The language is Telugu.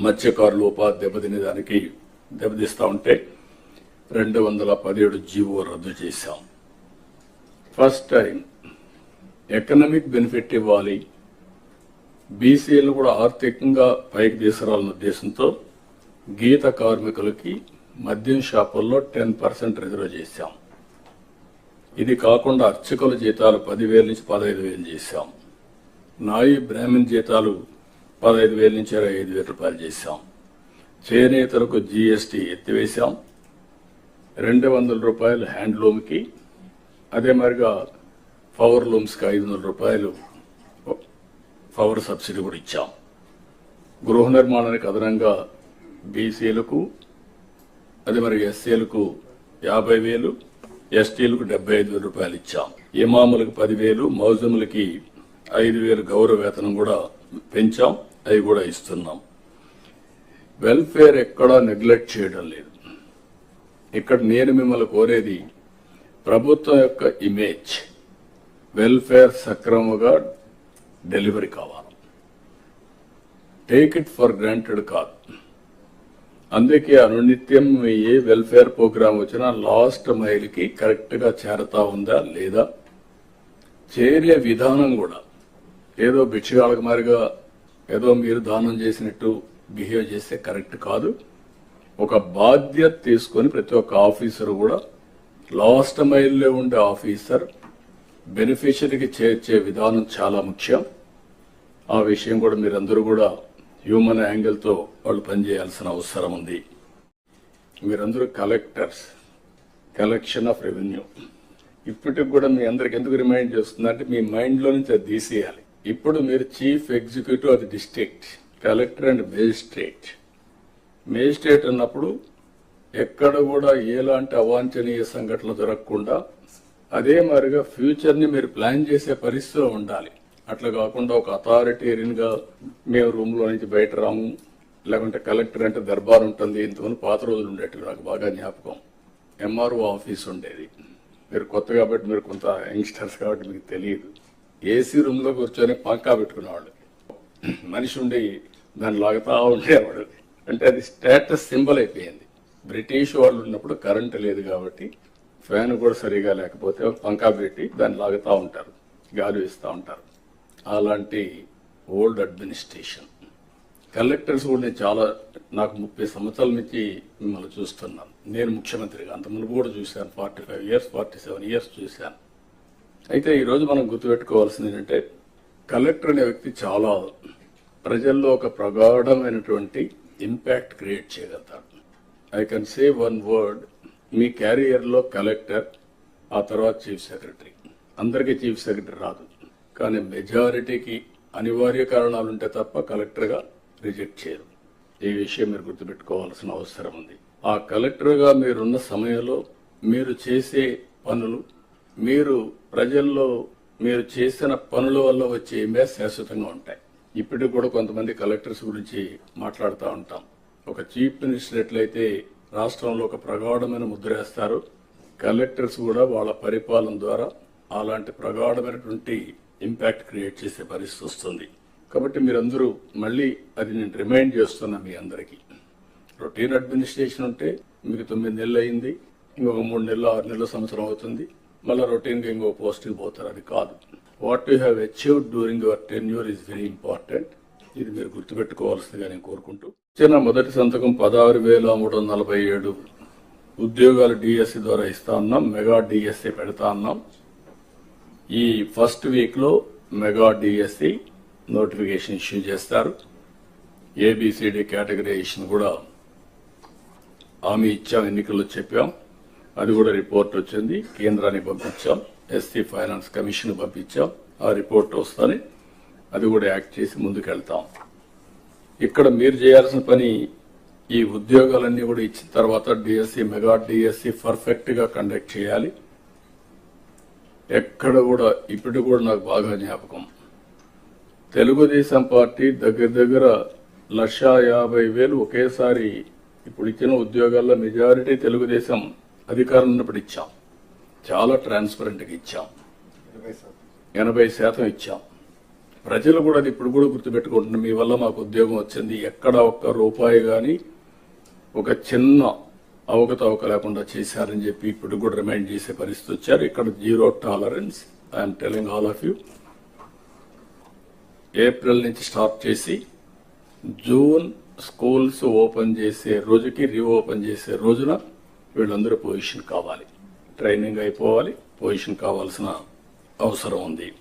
మత్స్యకారులు ఉపాధి దెబ్బతినే దానికి దెబ్బతీస్తా ఉంటే రెండు వందల పదిహేడు జీవో రద్దు చేశాం. ఫస్ట్ టైం ఎకనామిక్ బెనిఫిట్ ఇవ్వాలి. బీసీలు కూడా ఆర్థికంగా పైకి తీసుకురావాలన్న ఉద్దేశంతో గీత కార్మికులకి మద్యం షాపుల్లో టెన్ పర్సెంట్ రిజర్వ్ చేశాం. ఇది కాకుండా అర్చకుల జీతాలు పదివేల నుంచి పదహైదు వేలు చేశాం. నాయి బ్రాహ్మణ్ జీతాలు పదహైదు వేల నుంచి ఇరవై ఐదు వేల రూపాయలు చేశాం. చేనేతలకు జీఎస్టీ ఎత్తివేశాం. రెండు వందల రూపాయలు హ్యాండ్లూమ్కి అదే మరిగా పవర్ లూమ్స్కి ఐదు వందల రూపాయలు పవర్ సబ్సిడీ కూడా ఇచ్చాం. గృహ నిర్మాణానికి అదనంగా బీసీలకు అదే మరి ఎస్సీలకు యాభై వేలు ఎస్టీలకు డెబ్బై ఐదు వేల రూపాయలు ఇచ్చాం. ఇమాములకు పదివేలు మౌజములకి ఐదు వేలు గౌరవ వేతనం కూడా పెంచాం. అవి కూడా ఇస్తున్నాం. వెల్ఫేర్ ఎక్కడా నెగ్లెక్ట్ చేయడం లేదు. ఇక్కడ నేను మిమ్మల్ని కోరేది ప్రభుత్వం యొక్క ఇమేజ్ వెల్ఫేర్ సక్రమంగా డెలివరీ కావాలి. టేక్ ఇట్ ఫర్ గ్రాంటెడ్ కాదు. అందుకే అనునిత్యం ఏ వెల్ఫేర్ ప్రోగ్రాం వచ్చినా లాస్ట్ మైల్కి కరెక్ట్గా చేరతా ఉందా లేదా? చేరే విధానం కూడా ఏదో భిక్షగాళ్ళకి మారిగా ఏదో మీరు దానం చేసినట్టు బిహేవ్ చేస్తే కరెక్ట్ కాదు. ఒక బాధ్యత తీసుకొని ప్రతి ఒక్క ఆఫీసర్ కూడా లాస్ట్ మైల్లో ఉండే ఆఫీసర్ బెనిఫిషరీకి చేర్చే విధానం చాలా ముఖ్యం. ఆ విషయం కూడా మీరందరూ కూడా హ్యూమన్ యాంగిల్తో వాళ్ళు పనిచేయాల్సిన అవసరం ఉంది. మీరందరూ కలెక్టర్స్ కలెక్షన్ ఆఫ్ రెవెన్యూ. ఇప్పటికి కూడా మీ అందరికి ఎందుకు రిమైండ్ చేస్తుందంటే మీ మైండ్లో నుంచి అది తీసేయాలి. ఇప్పుడు మీరు చీఫ్ ఎగ్జిక్యూటివ్ అది district collector and magistrate. Magistrate అన్నప్పుడు ఎక్కడ కూడా ఎలాంటి అవాంఛనీయ సంఘటనలు జరగకుండా అదే మాదిరిగా ఫ్యూచర్ని మీరు ప్లాన్ చేసే పరిస్థితిలో ఉండాలి. అట్లా కాకుండా ఒక అథారిటేరియన్గా మేము రూమ్లో నుంచి బయట రాము లేకుంటే కలెక్టర్ అంటే దర్బార్ ఉంటుంది ఇంతకుముందు పాత రోజులు ఉండేటివి నాకు బాగా జ్ఞాపకం. ఎంఆర్ఓ ఆఫీస్ ఉండేది. మీరు కొత్త కాబట్టి మీరు కొంత యంగ్స్టర్స్ కాబట్టి మీకు తెలియదు. ఏసీ రూమ్లో కూర్చొని పంకా పెట్టుకునేవాడు మనిషి ఉండి దాన్ని లాగుతా ఉండేవాడు. అంటే అది స్టేటస్ సింబల్ అయిపోయింది. బ్రిటిష్ వాళ్ళు ఉన్నప్పుడు కరెంట్ లేదు కాబట్టి ఫ్యాన్ కూడా సరిగా లేకపోతే పంకా పెట్టి దాన్ని లాగుతా ఉంటారు. గాలి ఇస్తూ ఉంటారు. అలాంటి ఓల్డ్ అడ్మినిస్ట్రేషన్. కలెక్టర్స్ కూడా నేను చాలా నాకు ముప్పై సంవత్సరాల నుంచి మిమ్మల్ని చూస్తున్నాను. నేను ముఖ్యమంత్రిగా అంత మునుపు కూడా చూశాను forty five years forty seven years చూశాను. అయితే ఈరోజు మనం గుర్తుపెట్టుకోవాల్సింది ఏంటంటే కలెక్టర్ అనే వ్యక్తి చాలా ప్రజల్లో ఒక ప్రగాఢమైనటువంటి ఇంపాక్ట్ క్రియేట్ చేయగలుగుతాడు. I can say one word మీ క్యారియర్లో కలెక్టర్ ఆ తర్వాత చీఫ్ సెక్రటరీ. అందరికీ చీఫ్ సెక్రటరీ రాదు. కానీ మెజారిటీకి అనివార్య కారణాలు ఉంటే తప్ప కలెక్టర్గా రిజెక్ట్ చేయరు. ఈ విషయం మీరు గుర్తుపెట్టుకోవాల్సిన అవసరం ఉంది. ఆ కలెక్టర్గా మీరున్న సమయంలో మీరు చేసే పనులు మీరు ప్రజల్లో మీరు చేసిన పనుల వల్ల వచ్చే ఇమేజ్ శాశ్వతంగా ఉంటాయి. ఇప్పటికి కూడా కొంతమంది కలెక్టర్స్ గురించి మాట్లాడుతూ ఉంటాం. ఒక చీఫ్ మినిస్టర్ ఎట్లయితే రాష్ట్రంలో ఒక ప్రగాఢమైన ముద్ర వేస్తారు కలెక్టర్స్ కూడా వాళ్ళ పరిపాలన ద్వారా అలాంటి ప్రగాఢమైనటువంటి ఇంపాక్ట్ క్రియేట్ చేసే పరిస్థితి వస్తుంది. కాబట్టి మీరందరూ మళ్ళీ అది నేను రిమైండ్ చేస్తున్నా మీ అందరికీ. రొటీన్ అడ్మినిస్ట్రేషన్ ఉంటే మీకు తొమ్మిది నెలలు అయింది ఇంకొక మూడు నెలలు ఆరు నెలల సంవత్సరం అవుతుంది. మళ్ళీ రొటీన్గా ఇంకో పోస్టింగ్ పోతారు. అది కాదు. What you have achieved during your tenure is very important ఇది మీరు గుర్తుపెట్టుకోవాల్సిందిగా నేను కోరుకుంటూ. చిన్న మొదటి సంతకం పదహారు వేల మూడు వందల నలభై ఏడు ఉద్యోగాలు డిఎస్సి ద్వారా ఇస్తా ఉన్నాం మెగా డిఎస్సి పెడతా ఉన్నాం ఈ ఫస్ట్ వీక్లో మెగా డిఎస్సి నోటిఫికేషన్ ఇష్యూ చేస్తారు. A B C D categorisation కూడా హామీ ఇచ్చాం. ఎన్నికల్లో చెప్పాం. అది కూడా రిపోర్ట్ వచ్చింది. కేంద్రానికి పంపించాం. ఎస్సీ ఫైనాన్స్ కమిషన్ పంపించాం. ఆ రిపోర్ట్ వస్తుంది అది కూడా యాక్ట్ చేసి ముందుకెళ్తాం. ఇక్కడ మీరు చేయాల్సిన పని ఈ ఉద్యోగాలన్నీ కూడా ఇచ్చిన తర్వాత డిఎస్సి మెగా డిఎస్సి పర్ఫెక్ట్గా కండక్ట్ చేయాలి. ఎక్కడ కూడా ఇప్పుడు కూడా నాకు బాగా జ్ఞాపకం. తెలుగుదేశం పార్టీ దగ్గర దగ్గర లక్ష యాభై వేలు ఒకేసారి ఇప్పుడు ఇచ్చిన ఉద్యోగాల్లో మెజారిటీ తెలుగుదేశం అధికారం ఉన్నప్పుడు ఇచ్చాం. చాలా ట్రాన్స్పరెంట్గా ఇచ్చాం. ఎనభై శాతం. ఇచ్చాం. ప్రజలు కూడా అది ఇప్పుడు కూడా గుర్తుపెట్టుకుంటున్నారు మీ వల్ల మాకు ఉద్యోగం వచ్చింది ఎక్కడ ఒక్క రూపాయి కానీ ఒక చిన్న అవకతవక లేకుండా చేశారని చెప్పి ఇప్పుడు కూడా రిమైండ్ చేసే పరిస్థితి వచ్చారు. ఇక్కడ zero tolerance I'm telling all of you April నుంచి స్టార్ట్ చేసి జూన్ స్కూల్స్ ఓపెన్ చేసే రోజుకి రీఓపెన్ చేసే రోజున వీళ్ళందరూ పొజిషన్ కావాలి. ట్రైనింగ్ అయిపోవాలి. పొజిషన్ కావాల్సిన అవసరం ఉంది.